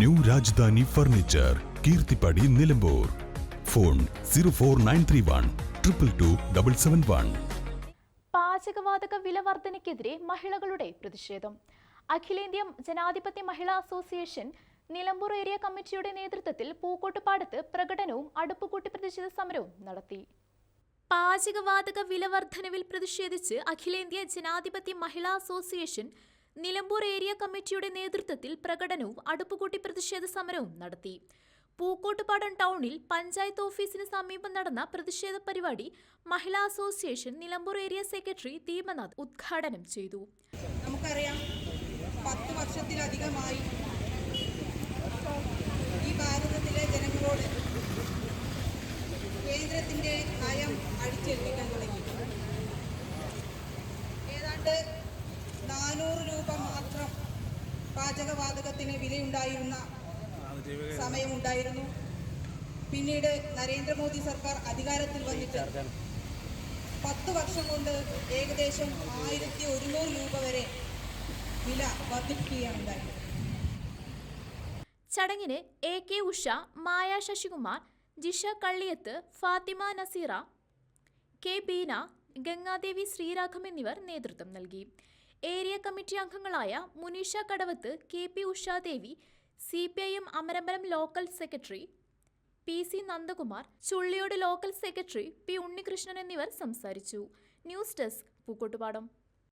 New Rajdhani furniture Keerthippadi Nilambur. Phone zero four nine three one triple two double seven one. പാചകവാതക വില വർധനയ്ക്കെതിരെ മഹിളകളുടെ പ്രതിഷേധം. അഖിലേന്ത്യാ ജനാധിപത്യ മഹിളാ association Nilambur area കമ്മിറ്റിയുടെ നേതൃത്വത്തിൽ പൂക്കോട്ടുപാടത്ത് പ്രകടനവും അടുപ്പുകൂട്ടി പ്രതിഷേധ സമരവും നടത്തി. പാചകവാതക വില വർധനവിൽ പ്രതിഷേധിച്ച് അഖിലേന്ത്യാ ജനാധിപത്യ മഹിളാ അസോസിയേഷൻ നിലമ്പൂർ ഏരിയ കമ്മിറ്റിയുടെ നേതൃത്വത്തിൽ പ്രകടനവും അടുപ്പുകൂട്ടി പ്രതിഷേധ സമരവും നടത്തി. പൂക്കോട്ടുപാടം ടൗണിൽ പഞ്ചായത്ത് ഓഫീസിന് സമീപം നടന്ന പ്രതിഷേധ പരിപാടി Mahila association Nilambur area secretary Deepanath ഉദ്ഘാടനം ചെയ്തു. നമുക്കറിയാം പത്ത് വർഷത്തിലധികമായി ഈ ഭാരതത്തിലെ ജനങ്ങളോട് കേന്ദ്രത്തിന്റെ നയം അടിച്ചേൽപ്പിക്കാൻ തുടങ്ങി. ഏതാണ്ട് പാചകവാതകത്തിന് വിലയുണ്ടായിരുന്ന സമയമുണ്ടായിരുന്നു. പിന്നീട് നരേന്ദ്രമോദി സർക്കാർ അധികാരത്തിൽ വന്നിട്ട് പത്ത് വർഷം കൊണ്ട് ഏകദേശം ആയിരത്തി ഒരുന്നൂറ് രൂപ വരെ വില വർദ്ധിപ്പിക്കുകയാണ് ചടങ്ങിന് A K Usha Maya Sasikumar Jisha Kalliyath Fathima Naseera K Beena Gangadevi Sreeragam എന്നിവർ നേതൃത്വം നൽകി. ഏരിയ കമ്മിറ്റി അംഗങ്ങളായ Munisha Kadavath K P Ushadevi C P I M Amarambalam local secretary P C Nandakumar Chulliyode local secretary P Unnikrishnan എന്നിവർ സംസാരിച്ചു. News desk Pookkottupadam.